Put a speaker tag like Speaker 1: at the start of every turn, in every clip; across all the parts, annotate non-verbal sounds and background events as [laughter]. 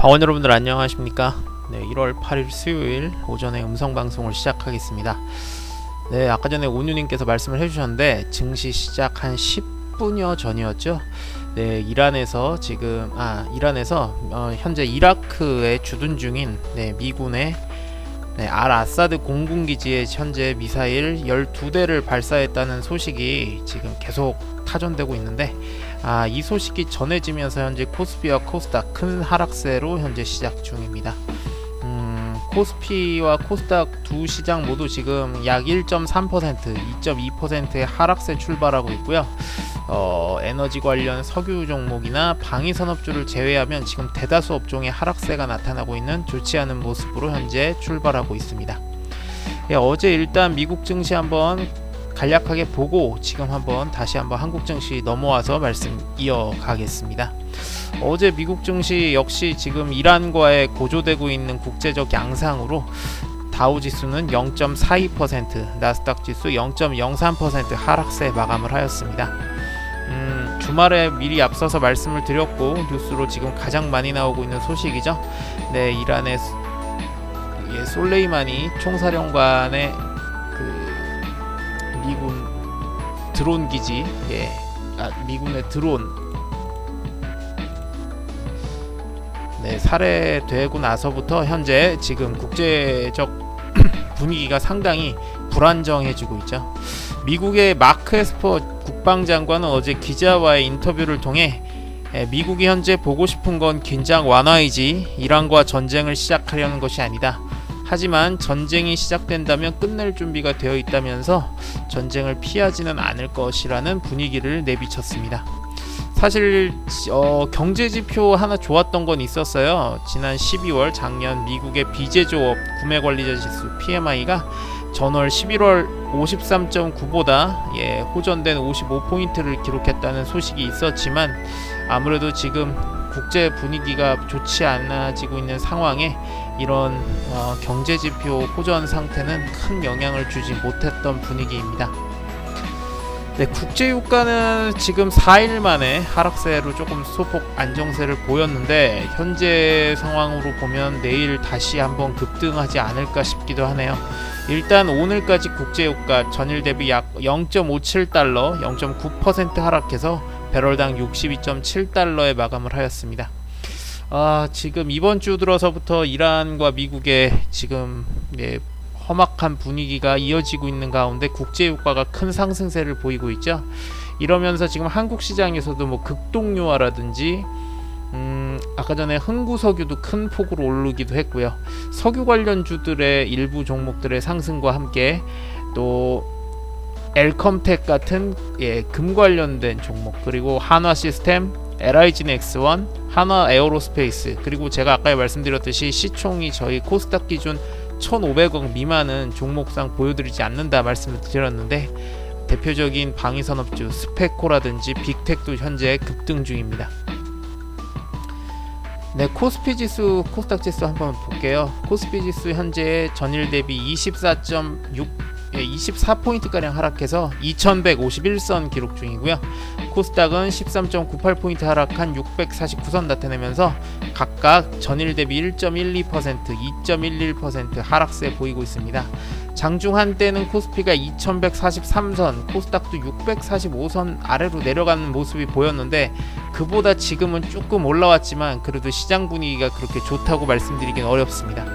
Speaker 1: 방원 여러분들 안녕하십니까? 네, 1월 8일 수요일 오전에 음성 방송을 시작하겠습니다. 네, 아까 전에 온유님께서 말씀을 해주셨는데 증시 시작 한 10분여 전이었죠. 네, 이란에서 지금 아 이란에서 어, 현재 이라크에 주둔 중인 네, 미군의 네, 알 아사드 공군 기지에 현재 미사일 12대를 발사했다는 소식이 지금 계속 타전되고 있는데 아, 이 소식이 전해지면서 현재 코스피와 코스닥 큰 하락세로 현재 시작 중입니다. 음, 코스피와 코스닥 두 시장 모두 지금 약 1.3%, 2.2%의 하락세 출발하고 있고요. 어, 에너지 관련 석유 종목이나 방위 산업주를 제외하면 지금 대다수 업종의 하락세가 나타나고 있는 좋지 않은 모습으로 현재 출발하고 있습니다. 예, 어제 일단 미국 증시 한번 간략하게 보고 지금 한번 다시 한번 한국 증시 넘어와서 말씀 이어가겠습니다. 어제 미국 증시 역시 지금 이란과의 고조되고 있는 국제적 양상으로 다우 지수는 0.42%, 나스닥 지수 0.03% 하락세 마감을 하였습니다. 음, 주말에 미리 앞서서 말씀을 드렸고 뉴스로 지금 가장 많이 나오고 있는 소식이죠. 네, 이란의 예, 솔레이마니 총사령관의 드론 기지, 예, 아, 미군의 드론 네, 살해되고 나서부터 현재 지금 국제적 [clears throat] 분위기가 상당히 불안정해지고 있죠. 미국의 마크 에스퍼 국방장관은 어제 기자와의 인터뷰를 통해 에, 미국이 현재 보고 싶은 건 긴장 완화이지 이란과 전쟁을 시작하려는 것이 아니다. 하지만 전쟁이 시작된다면 끝낼 준비가 되어 있다면서 전쟁을 피하지는 않을 것이라는 분위기를 내비쳤습니다. 사실 어, 경제 지표 하나 좋았던 건 있었어요. 지난 12월 작년 미국의 비제조업 구매 관리자 지수 PMI가 전월 11월 53.9보다 예, 호전된 55포인트를 기록했다는 소식이 있었지만 아무래도 지금 국제 분위기가 좋지 않아지고 있는 상황에 이런 어, 경제 지표 호전 상태는 큰 영향을 주지 못했던 분위기입니다. 네, 국제 유가는 지금 4일 만에 하락세로 조금 소폭 안정세를 보였는데 현재 상황으로 보면 내일 다시 한번 급등하지 않을까 싶기도 하네요. 일단 오늘까지 국제 유가 전일 대비 약 0.57달러, 0.9% 하락해서 배럴당 62.7달러에 마감을 하였습니다. 아, 지금 이번 주 들어서부터 이란과 미국의 지금 예, 험악한 분위기가 이어지고 있는 가운데 국제 유가가 큰 상승세를 보이고 있죠. 이러면서 지금 한국 시장에서도 뭐 극동유화라든지 음, 아까 전에 흥구석유도 큰 폭으로 오르기도 했고요. 석유 관련주들의 일부 종목들의 상승과 함께 또 엘컴텍 같은 예, 금 관련된 종목 그리고 한화 시스템, LIG넥스원, 한화 에어로스페이스 그리고 제가 아까 말씀드렸듯이 시총이 저희 코스닥 기준 1,500억 미만은 종목상 보여드리지 않는다 말씀을 드렸는데 대표적인 방위산업주 스페코라든지 빅텍도 현재 급등 중입니다. 네, 코스피 지수, 코스닥 지수 한번 볼게요. 코스피 지수 현재 전일 대비 24.6 예, 24포인트가량 하락해서 2151선 기록 중이고요. 코스닥은 13.98포인트 하락한 649선 나타내면서 각각 전일 대비 1.12%, 2.11% 하락세 보이고 있습니다. 장중 한때는 코스피가 2143선, 코스닥도 645선 아래로 내려가는 모습이 보였는데 그보다 지금은 조금 올라왔지만 그래도 시장 분위기가 그렇게 좋다고 말씀드리긴 어렵습니다.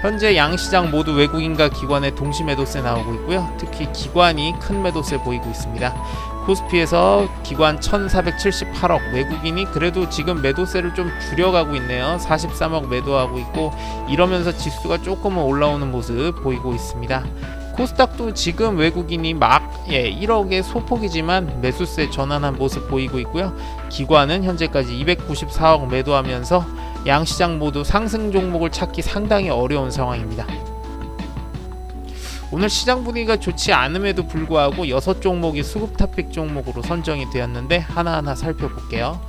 Speaker 1: 현재 양 시장 모두 외국인과 기관의 동시 매도세 나오고 있고요. 특히 기관이 큰 매도세 보이고 있습니다. 코스피에서 기관 1,478억, 외국인이 그래도 지금 매도세를 좀 줄여가고 있네요. 43억 매도하고 있고 이러면서 지수가 조금은 올라오는 모습 보이고 있습니다. 코스닥도 지금 외국인이 막 예, 1억의 소폭이지만 매수세 전환한 모습 보이고 있고요. 기관은 현재까지 294억 매도하면서 양시장 모두 상승 종목을 찾기 상당히 어려운 상황입니다. 오늘 시장 분위기가 좋지 않음에도 불구하고 6종목이 수급 탑픽 종목으로 선정이 되었는데 하나하나 살펴볼게요.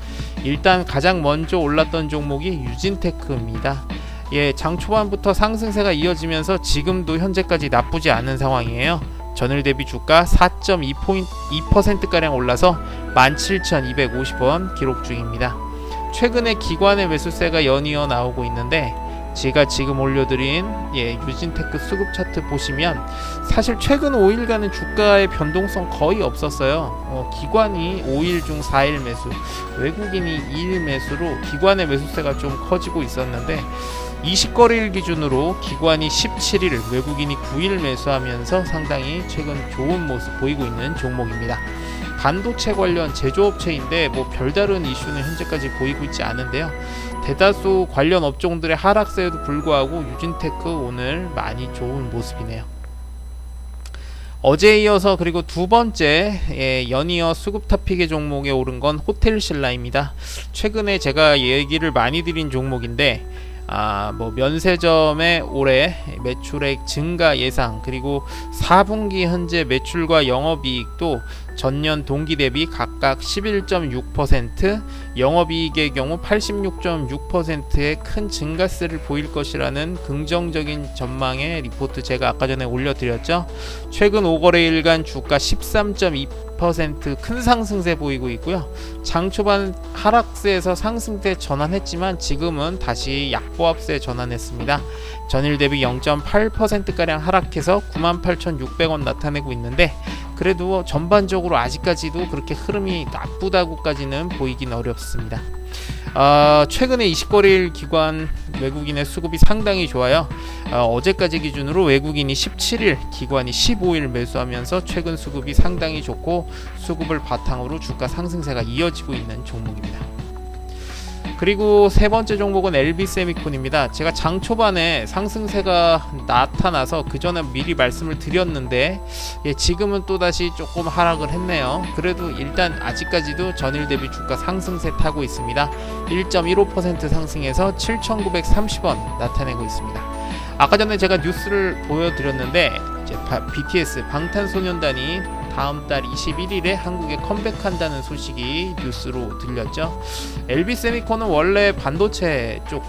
Speaker 1: 일단 가장 먼저 올랐던 종목이 유진테크입니다. 예, 장 초반부터 상승세가 이어지면서 지금도 현재까지 나쁘지 않은 상황이에요. 전일 대비 주가 4.2%가량 올라서 17,250원 기록 중입니다. 최근에 기관의 매수세가 연이어 나오고 있는데 제가 지금 올려드린 예, 유진테크 수급 차트 보시면 사실 최근 5일간은 주가의 변동성 거의 없었어요. 어, 기관이 5일 중 4일 매수, 외국인이 2일 매수로 기관의 매수세가 좀 커지고 있었는데 20거래일 기준으로 기관이 17일, 외국인이 9일 매수하면서 상당히 최근 좋은 모습 보이고 있는 종목입니다. 반도체 관련 제조업체인데 뭐 별다른 이슈는 현재까지 보이고 있지 않은데요. 대다수 관련 업종들의 하락세에도 불구하고 유진테크 오늘 많이 좋은 모습이네요. 어제 이어서 그리고 두 번째 예, 연이어 수급 타픽의 종목에 오른 건 호텔신라입니다. 최근에 제가 얘기를 많이 드린 종목인데 아, 뭐 면세점의 올해 매출액 증가 예상 그리고 4분기 현재 매출과 영업이익도 전년 동기 대비 각각 11.6%, 영업이익의 경우 86.6%의 큰 증가세를 보일 것이라는 긍정적인 전망의 리포트 제가 아까 전에 올려드렸죠. 최근 5거래일간 주가 13.2%큰 상승세 보이고 있고요. 장 초반 하락세에서 상승세 전환했지만 지금은 다시 약보합세 전환했습니다. 전일 대비 0.8%가량 하락해서 98,600원 나타내고 있는데 그래도 전반적으로 아직까지도 그렇게 흐름이 나쁘다고까지는 보이긴 어렵습니다. 어, 최근에 20거래일 기관 외국인의 수급이 상당히 좋아요. 어, 제까지 기준으로 외국인이 17일, 기관이 15일 매수하면서 최근 수급이 상당히 좋고 수급을 바탕으로 주가 상승세가 이어지고 있는 종목입니다. 그리고 세 번째 종목은 LB 세미콘입니다. 제가 장 초반에 상승세가 나타나서 그 전에 미리 말씀을 드렸는데 예, 지금은 또 다시 조금 하락을 했네요. 그래도 일단 아직까지도 전일 대비 주가 상승세 타고 있습니다. 1.15% 상승해서 7,930원 나타내고 있습니다. 아까 전에 제가 뉴스를 보여드렸는데 BTS 방탄소년단이 다음 달 21일에 한국에 컴백한다는 소식이 뉴스로 들렸죠. LB 세미콘은 원래 반도체 쪽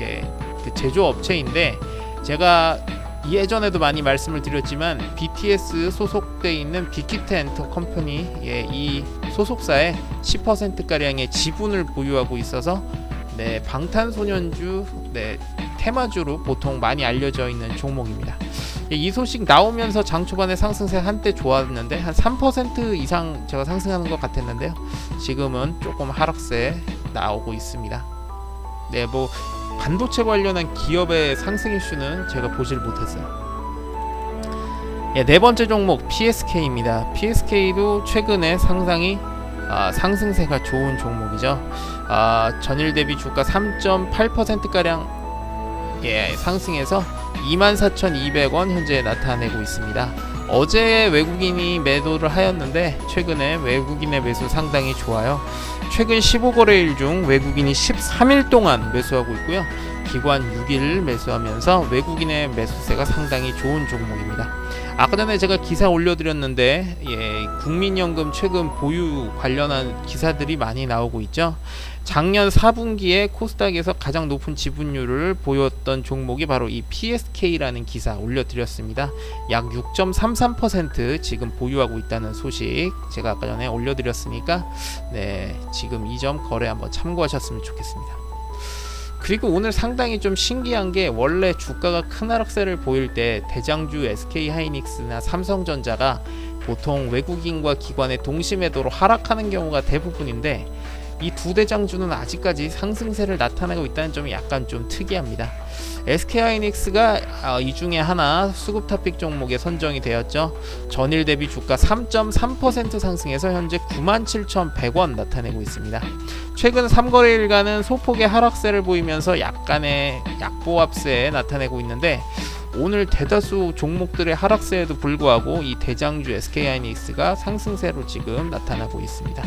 Speaker 1: 예, 그 제조 업체인데 제가 예전에도 많이 말씀을 드렸지만 BTS 소속돼 있는 빅히트 엔터 컴퍼니 예, 이 소속사의 10% 가량의 지분을 보유하고 있어서 네, 방탄소년주 네, 테마주로 보통 많이 알려져 있는 종목입니다. 예, 이 소식 나오면서 장 초반에 상승세 한때 좋았는데 한 3% 이상 제가 상승하는 것 같았는데요. 지금은 조금 하락세 나오고 있습니다. 네, 뭐 반도체 관련한 기업의 상승 이슈는 제가 보질 못했어요. 예, 네 번째 종목 PSK입니다. PSK도 최근에 상당히 아, 상승세가 좋은 종목이죠. 아, 전일 대비 주가 3.8%가량 예, 상승해서 24,200원 현재 나타내고 있습니다. 어제 외국인이 매도를 하였는데 최근에 외국인의 매수 상당히 좋아요. 최근 15거래일 중 외국인이 13일 동안 매수하고 있고요. 기관 6일 매수하면서 외국인의 매수세가 상당히 좋은 종목입니다. 아까 전에 제가 기사 올려드렸는데 예, 국민연금 최근 보유 관련한 기사들이 많이 나오고 있죠. 작년 4분기에 코스닥에서 가장 높은 지분율을 보였던 종목이 바로 이 PSK라는 기사 올려드렸습니다. 약 6.33% 지금 보유하고 있다는 소식 제가 아까 전에 올려드렸으니까 네 지금 이 점 거래 한번 참고하셨으면 좋겠습니다. 그리고 오늘 상당히 좀 신기한 게 원래 주가가 큰 하락세를 보일 때 대장주 SK 하이닉스나 삼성전자가 보통 외국인과 기관의 동시 매도로 하락하는 경우가 대부분인데 이 두 대장주는 아직까지 상승세를 나타내고 있다는 점이 약간 좀 특이합니다. SK하이닉스가 어, 이 중에 하나 수급 타픽 종목에 선정이 되었죠. 전일 대비 주가 3.3% 상승해서 현재 97,100원 나타내고 있습니다. 최근 3거래일간은 소폭의 하락세를 보이면서 약간의 약보합세 나타내고 있는데 오늘 대다수 종목들의 하락세에도 불구하고 이 대장주 SK하이닉스가 상승세로 지금 나타나고 있습니다.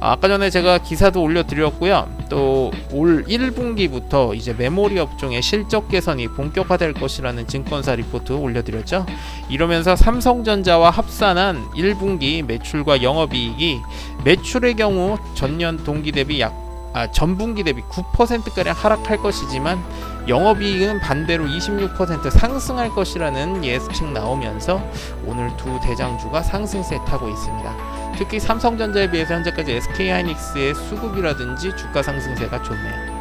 Speaker 1: 아, 아까 전에 제가 기사도 올려드렸고요. 또 올 1분기부터 이제 메모리 업종의 실적 개선이 본격화될 것이라는 증권사 리포트 올려드렸죠. 이러면서 삼성전자와 합산한 1분기 매출과 영업이익이 매출의 경우 전년 동기 대비 약 아, 전분기 대비 9%가량 하락할 것이지만 영업이익은 반대로 26% 상승할 것이라는 예측 나오면서 오늘 두 대장주가 상승세 타고 있습니다. 특히 삼성전자에 비해서 현재까지 SK하이닉스의 수급이라든지 주가 상승세가 좋네요.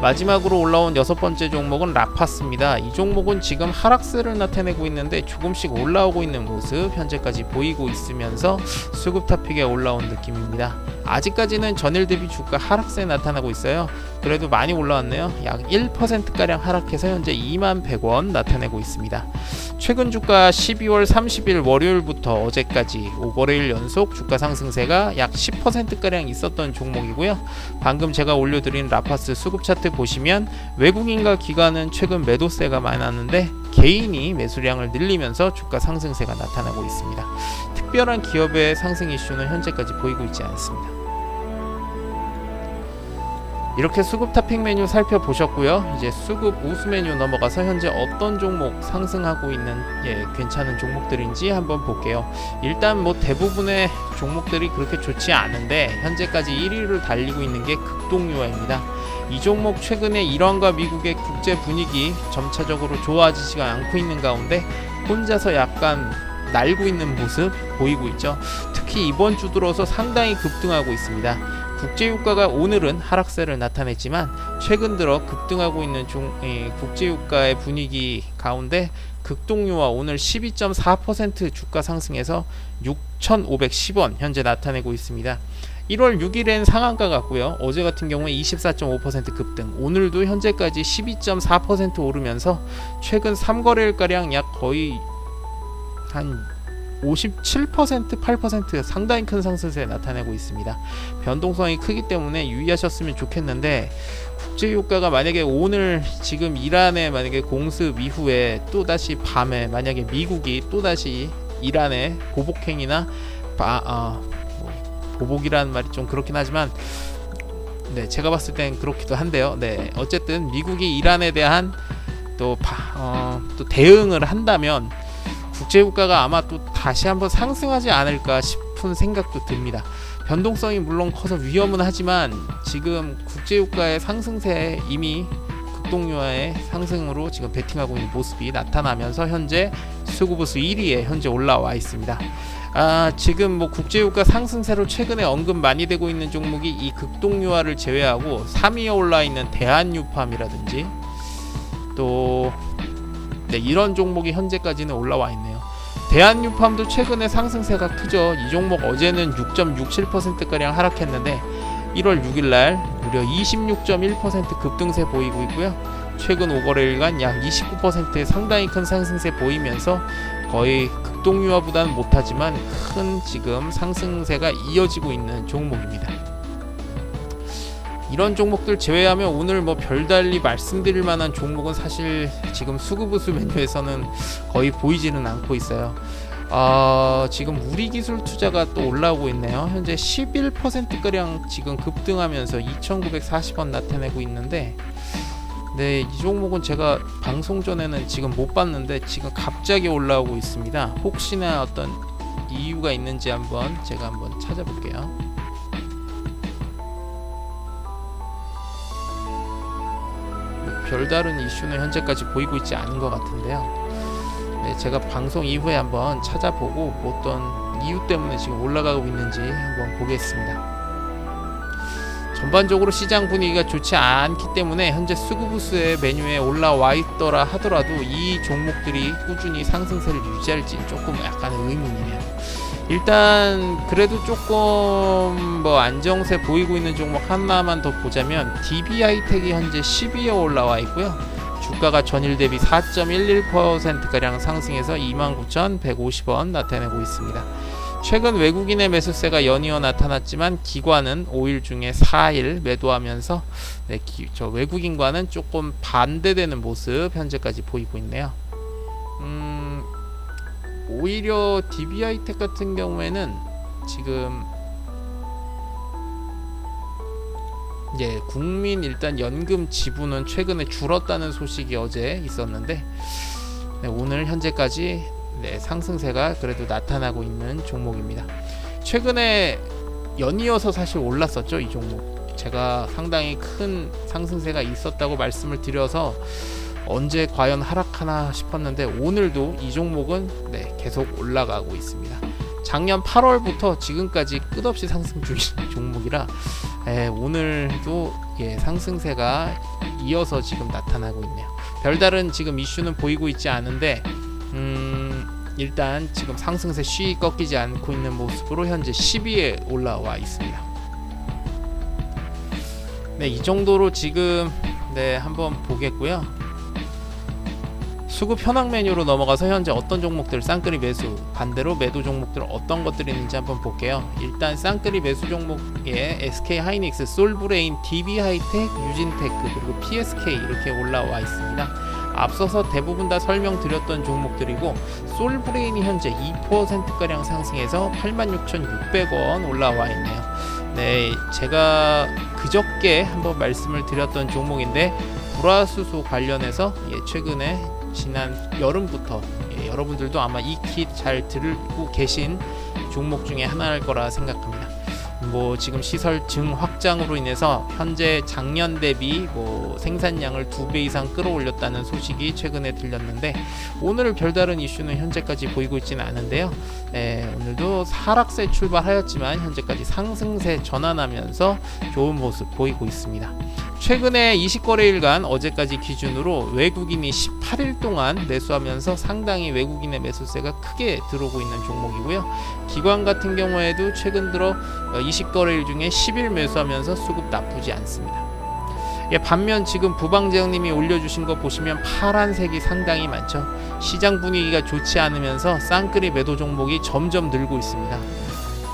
Speaker 1: 마지막으로 올라온 여섯 번째 종목은 라파스입니다. 이 종목은 지금 하락세를 나타내고 있는데 조금씩 올라오고 있는 모습 현재까지 보이고 있으면서 수급 타픽에 올라온 느낌입니다. 아직까지는 전일 대비 주가 하락세 나타나고 있어요. 그래도 많이 올라왔네요. 약 1%가량 하락해서 현재 2만 100원 나타내고 있습니다. 최근 주가 12월 30일 월요일부터 어제까지 5거래일 연속 주가 상승세가 약 10%가량 있었던 종목이고요. 방금 제가 올려드린 라파스 수급 차트 보시면 외국인과 기관은 최근 매도세가 많았는데 개인이 매수량을 늘리면서 주가 상승세가 나타나고 있습니다. 특별한 기업의 상승 이슈는 현재까지 보이고 있지 않습니다. 이렇게 수급 탑핑 메뉴 살펴보셨고요. 이제 수급 우수 메뉴 넘어가서 현재 어떤 종목 상승하고 있는 예, 괜찮은 종목들인지 한번 볼게요. 일단 뭐 대부분의 종목들이 그렇게 좋지 않은데 현재까지 1위를 달리고 있는 게 극동유화입니다. 이 종목 최근에 이란과 미국의 국제 분위기 점차적으로 좋아지지가 않고 있는 가운데 혼자서 약간 날고 있는 모습 보이고 있죠. 특히 이번 주 들어서 상당히 급등하고 있습니다. 국제유가가 오늘은 하락세를 나타냈지만 최근 들어 급등하고 있는 중, 예, 국제유가의 분위기 가운데 극동유와 오늘 12.4% 주가 상승해서 6,510원 현재 나타내고 있습니다. 1월 6일엔 상한가 같고요. 어제 같은 경우에 24.5% 급등, 오늘도 현재까지 12.4% 오르면서 최근 3거래일가량 약 거의 한 57% 8% 상당히 큰 상승세 나타내고 있습니다. 변동성이 크기 때문에 유의하셨으면 좋겠는데 국제 유가가 만약에 오늘 지금 이란의 만약에 공습 이후에 또 다시 밤에 만약에 미국이 또 다시 이란의 보복행위나 바, 어, 뭐, 보복이라는 말이 좀 그렇긴 하지만 네 제가 봤을 땐 그렇기도 한데요. 네 어쨌든 미국이 이란에 대한 또, 바, 어, 또 대응을 한다면 국제유가가 아마 또 다시 한번 상승하지 않을까 싶은 생각도 듭니다. 변동성이 물론 커서 위험은 하지만 지금 국제유가의 상승세에 이미 극동유화의 상승으로 지금 베팅하고 있는 모습이 나타나면서 현재 수급부수 1위에 현재 올라와 있습니다. 아, 지금 뭐 국제유가 상승세로 최근에 언급 많이 되고 있는 종목이 이 극동유화를 제외하고 3위에 올라 있는 대한유팜이라든지 또 네, 이런 종목이 현재까지는 올라와 있네요. 대한유팜도 최근에 상승세가 크죠. 이 종목 어제는 6.67%가량 하락했는데 1월 6일날 무려 26.1% 급등세 보이고 있고요. 최근 5거래일간 약 29%의 상당히 큰 상승세 보이면서 거의 극동유화보다는 못하지만 큰 지금 상승세가 이어지고 있는 종목입니다. 이런 종목들 제외하면 오늘 뭐 별달리 말씀드릴 만한 종목은 사실 지금 수급우수 메뉴에서는 거의 보이지는 않고 있어요. 어, 지금 우리 기술 투자가 또 올라오고 있네요. 현재 11%가량 지금 급등하면서 2,940원 나타내고 있는데, 네, 이 종목은 제가 방송 전에는 지금 못 봤는데 지금 갑자기 올라오고 있습니다. 혹시나 어떤 이유가 있는지 한번 제가 한번 찾아볼게요. 별다른 이슈는 현재까지 보이고 있지 않은 것 같은데요. 네, 제가 방송 이후에 한번 찾아보고 어떤 이유 때문에 지금 올라가고 있는지 한번 보겠습니다. 전반적으로 시장 분위기가 좋지 않기 때문에 현재 수급부수의 메뉴에 올라와 있더라 하더라도 이 종목들이 꾸준히 상승세를 유지할지 조금 약간의 의문이네요. 일단 그래도 조금 뭐 안정세 보이고 있는 종목 하나만 더 보자면 DB하이텍이 현재 12에 올라와 있고요. 주가가 전일 대비 4.11%가량 상승해서 29,150원 나타내고 있습니다. 최근 외국인의 매수세가 연이어 나타났지만 기관은 5일 중에 4일 매도하면서 네, 기, 저 외국인과는 조금 반대되는 모습 현재까지 보이고 있네요. 음, 오히려 DB하이텍 같은 경우에는 지금 예, 국민 일단 연금 지분은 최근에 줄었다는 소식이 어제 있었는데 네, 오늘 현재까지 네, 상승세가 그래도 나타나고 있는 종목입니다. 최근에 연이어서 사실 올랐었죠, 이 종목. 제가 상당히 큰 상승세가 있었다고 말씀을 드려서 언제 과연 하락하나 싶었는데 오늘도 이 종목은 네, 계속 올라가고 있습니다. 작년 8월부터 지금까지 끝없이 상승 중인 [laughs] 종목이라 에, 오늘도 예, 상승세가 이어서 지금 나타나고 있네요. 별다른 지금 이슈는 보이고 있지 않은데 음, 일단 지금 상승세 쉬 꺾이지 않고 있는 모습으로 현재 10위에 올라와 있습니다. 네, 이 정도로 지금 네, 한번 보겠고요. 수급 현황 메뉴로 넘어가서 현재 어떤 종목들 쌍끌이 매수 반대로 매도 종목들 어떤 것들이 있는지 한번 볼게요. 일단 쌍끌이 매수 종목에 SK 하이닉스, 솔브레인, DB 하이텍, 유진테크 그리고 PSK 이렇게 올라와 있습니다. 앞서서 대부분 다 설명드렸던 종목들이고 솔브레인이 현재 2%가량 상승해서 86,600원 올라와 있네요. 네, 제가 그저께 한번 말씀을 드렸던 종목인데 불화수소 관련해서 예, 최근에 지난 여름부터 예, 여러분들도 아마 익히 잘 들고 계신 종목 중에 하나일 거라 생각합니다. 뭐 지금 시설 증 확장으로 인해서 현재 작년 대비 뭐 생산량을 두 배 이상 끌어올렸다는 소식이 최근에 들렸는데 오늘 별다른 이슈는 현재까지 보이고 있지는 않은데요. 예, 오늘도 하락세 출발하였지만 현재까지 상승세 전환하면서 좋은 모습 보이고 있습니다. 최근에 20거래일간 어제까지 기준으로 외국인이 18일 동안 매수하면서 상당히 외국인의 매수세가 크게 들어오고 있는 종목이고요. 기관 같은 경우에도 최근 들어 20거래일 중에 10일 매수하면서 수급 나쁘지 않습니다. 예, 반면 지금 부방재형님이 올려주신 거 보시면 파란색이 상당히 많죠. 시장 분위기가 좋지 않으면서 쌍끌이 매도 종목이 점점 늘고 있습니다.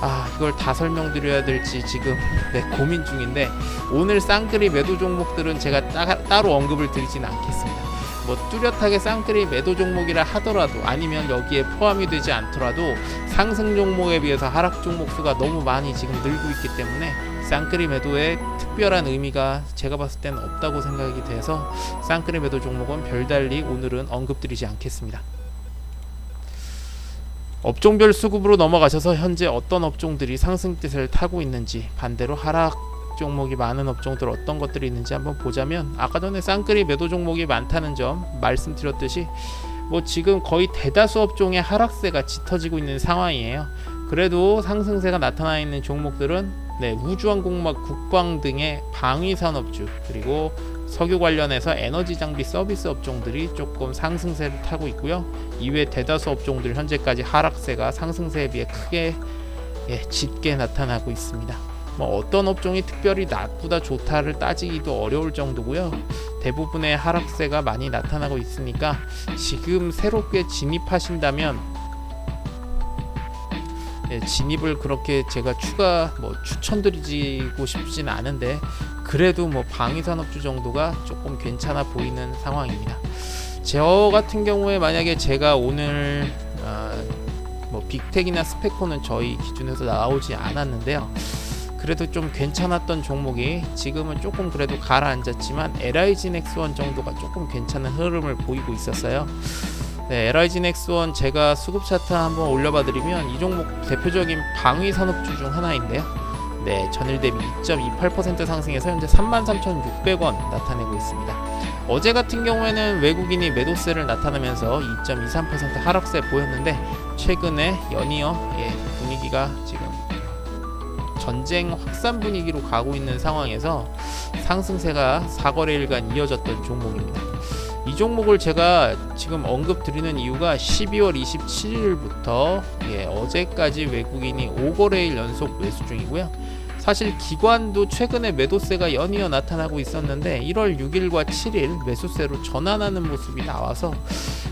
Speaker 1: 아 이걸 다 설명드려야 될지 지금 네, 고민 중인데 오늘 쌍끌이 매도 종목들은 제가 따, 따로 언급을 드리지는 않겠습니다. 뭐 뚜렷하게 쌍끌이 매도 종목이라 하더라도 아니면 여기에 포함이 되지 않더라도 상승 종목에 비해서 하락 종목 수가 너무 많이 지금 늘고 있기 때문에 쌍끌이 매도에 특별한 의미가 제가 봤을 때는 없다고 생각이 돼서 쌍끌이 매도 종목은 별달리 오늘은 언급드리지 않겠습니다. 업종별 수급으로 넘어가셔서 현재 어떤 업종들이 상승세를 타고 있는지 반대로 하락 종목이 많은 업종들 어떤 것들이 있는지 한번 보자면 아까 전에 쌍끌이 매도 종목이 많다는 점 말씀드렸듯이 뭐 지금 거의 대다수 업종의 하락세가 짙어지고 있는 상황이에요. 그래도 상승세가 나타나 있는 종목들은 네, 우주항공막 국방 등의 방위 산업주 그리고 석유 관련해서 에너지 장비 서비스 업종들이 조금 상승세를 타고 있고요. 이외 대다수 업종들 현재까지 하락세가 상승세에 비해 크게 예, 짙게 나타나고 있습니다. 뭐 어떤 업종이 특별히 나쁘다 좋다를 따지기도 어려울 정도고요. 대부분의 하락세가 많이 나타나고 있으니까 지금 새롭게 진입하신다면 예, 진입을 그렇게 제가 추가 뭐 추천드리고 싶진 않은데 그래도 뭐 방위산업주 정도가 조금 괜찮아 보이는 상황입니다. 저 같은 경우에 만약에 제가 오늘 아, 뭐 빅텍이나 스페코는 저희 기준에서 나오지 않았는데요. 그래도 좀 괜찮았던 종목이 지금은 조금 그래도 가라앉았지만 LIG 넥스원 정도가 조금 괜찮은 흐름을 보이고 있었어요. 네, LIG 넥스원 제가 수급 차트 한번 올려봐 드리면 이 종목 대표적인 방위 산업주 중 하나인데요. 네, 전일 대비 2.28% 상승해서 현재 33,600원 나타내고 있습니다. 어제 같은 경우에는 외국인이 매도세를 나타내면서 2.23% 하락세 보였는데 최근에 연이어 예, 분위기가 지금 전쟁 확산 분위기로 가고 있는 상황에서 상승세가 4거래일간 이어졌던 종목입니다. 이 종목을 제가 지금 언급 드리는 이유가 12월 27일부터 예, 어제까지 외국인이 5거래일 연속 매수 중이고요. 사실 기관도 최근에 매도세가 연이어 나타나고 있었는데 1월 6일과 7일 매수세로 전환하는 모습이 나와서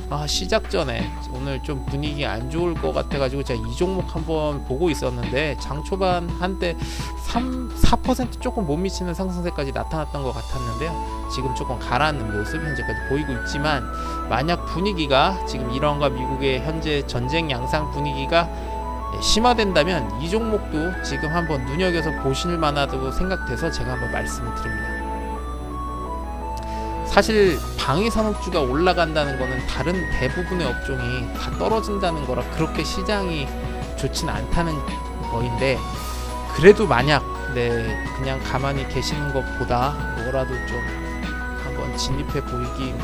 Speaker 1: 아, 시작 전에 오늘 좀 분위기 안 좋을 것 같아가지고 제가 이 종목 한번 보고 있었는데 장 초반 한때 3, 4% 조금 못 미치는 상승세까지 나타났던 것 같았는데요. 지금 조금 가라앉는 모습 현재까지 보이고 있지만 만약 분위기가 지금 이란과 미국의 현재 전쟁 양상 분위기가 심화된다면 이 종목도 지금 한번 눈여겨서 보실 만하다고 생각돼서 제가 한번 말씀을 드립니다. 사실 방위 산업주가 올라간다는 거는 다른 대부분의 업종이 다 떨어진다는 거라 그렇게 시장이 좋진 않다는 거인데 그래도 만약 네 그냥 가만히 계시는 것보다 뭐라도 좀 한번 진입해 보이기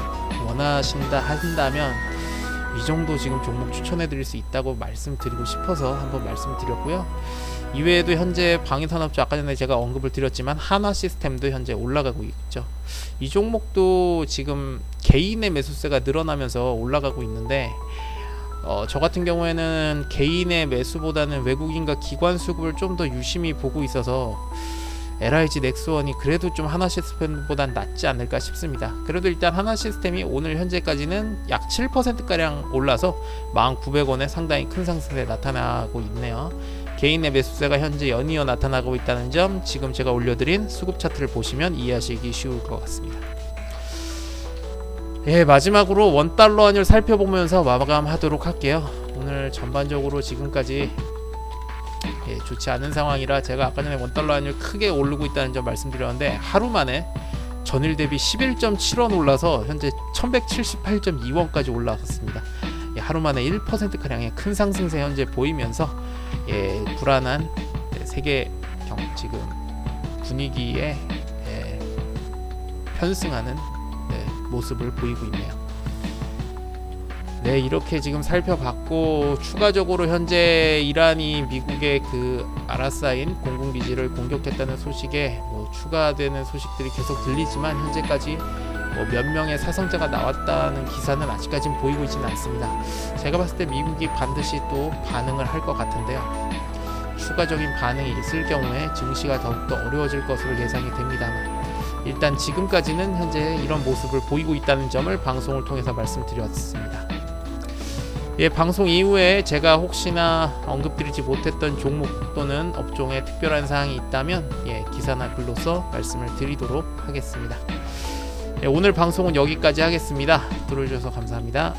Speaker 1: 원하신다 한다면 이 정도 지금 종목 추천해 드릴 수 있다고 말씀드리고 싶어서 한번 말씀드렸고요. 이외에도 현재 방위산업주 아까 전에 제가 언급을 드렸지만 한화 시스템도 현재 올라가고 있죠. 이 종목도 지금 개인의 매수세가 늘어나면서 올라가고 있는데 어, 저 같은 경우에는 개인의 매수보다는 외국인과 기관 수급을 좀 더 유심히 보고 있어서 LIG 넥스원이 그래도 좀 하나 시스템보단 낫지 않을까 싶습니다. 그래도 일단 하나 시스템이 오늘 현재까지는 약 7%가량 올라서 1,900원에 상당히 큰 상승세 나타나고 있네요. 개인의 매수세가 현재 연이어 나타나고 있다는 점 지금 제가 올려드린 수급 차트를 보시면 이해하시기 쉬울 것 같습니다. 예, 마지막으로 원달러 환율 살펴보면서 마감하도록 할게요. 오늘 전반적으로 지금까지 예, 좋지 않은 상황이라 제가 아까 전에 원달러 환율 크게 오르고 있다는 점 말씀드렸는데 하루 만에 전일 대비 11.7원 올라서 현재 1178.2원까지 올라갔습니다. 예, 하루 만에 1% 가량의 큰 상승세 현재 보이면서 예, 불안한 예, 세계 경 지금 분위기에 예, 편승하는 네, 모습을 보이고 있네요. 네, 이렇게 지금 살펴봤고 추가적으로 현재 이란이 미국의 그 아라사인 공군기지를 공격했다는 소식에 뭐 추가되는 소식들이 계속 들리지만 현재까지 뭐 몇 명의 사상자가 나왔다는 기사는 아직까지는 보이고 있지는 않습니다. 제가 봤을 때 미국이 반드시 또 반응을 할 것 같은데요. 추가적인 반응이 있을 경우에 증시가 더욱더 어려워질 것으로 예상이 됩니다만 일단 지금까지는 현재 이런 모습을 보이고 있다는 점을 방송을 통해서 말씀드렸습니다. 예, 방송 이후에 제가 혹시나 언급드리지 못했던 종목 또는 업종에 특별한 사항이 있다면 예, 기사나 글로써 말씀을 드리도록 하겠습니다. 예, 오늘 방송은 여기까지 하겠습니다. 들어주셔서 감사합니다.